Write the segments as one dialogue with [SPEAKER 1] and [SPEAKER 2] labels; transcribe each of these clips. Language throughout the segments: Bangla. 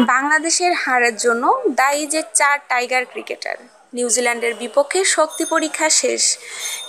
[SPEAKER 1] বাংলাদেশের হারের জন্য দায়ী যে চার টাইগার ক্রিকেটার, নিউজিল্যান্ডের বিপক্ষে শক্তি পরীক্ষা শেষ।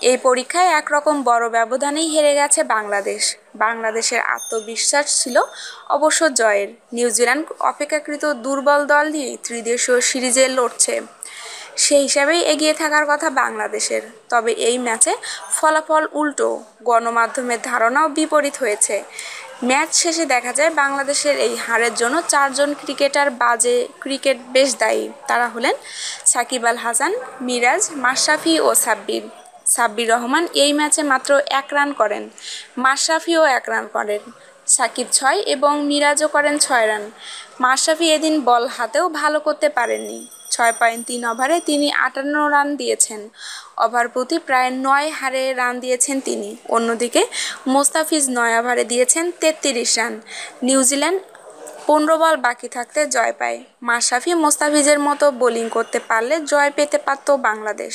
[SPEAKER 1] এই পরীক্ষায় একরকম বড় ব্যবধানেই হেরে গেছে বাংলাদেশ। বাংলাদেশের আত্মবিশ্বাস ছিল অবশ্য জয়ের। নিউজিল্যান্ড অপেক্ষাকৃত দুর্বল দল নিয়ে ত্রিদেশীয় সিরিজে লড়ছে। সেই হিসাবেই এগিয়ে থাকার কথা বাংলাদেশের। তবে এই ম্যাচে ফলাফল উল্টো, গণমাধ্যমের ধারণাও বিপরীত হয়েছে। ম্যাচ শেষে দেখা যায় বাংলাদেশের এই হারের জন্য চারজন ক্রিকেটার বাজে ক্রিকেট বেশ দায়ী। তারা হলেন সাকিব আল হাসান, মিরাজ, মাশরাফি ও সাব্বির। সাব্বির রহমান এই ম্যাচে মাত্র এক রান করেন। মাশরাফিও এক রান করেন। সাকিব ছয় এবং মিরাজও করেন ছয় রান। মাশরাফি এদিন বল হাতেও ভালো করতে পারেননি। ছয় পয়েন্ট তিন ওভারে তিনি আটান্ন রান দিয়েছেন। ওভার প্রতি প্রায় নয় হারে রান দিয়েছেন তিনি। অন্যদিকে মোস্তাফিজ নয় ওভারে দিয়েছেন তেত্রিশ রান। নিউজিল্যান্ড পনেরো বল বাকি থাকতে জয় পায়। মাশরাফি মোস্তাফিজের মতো বোলিং করতে পারলে জয় পেতে পারত বাংলাদেশ।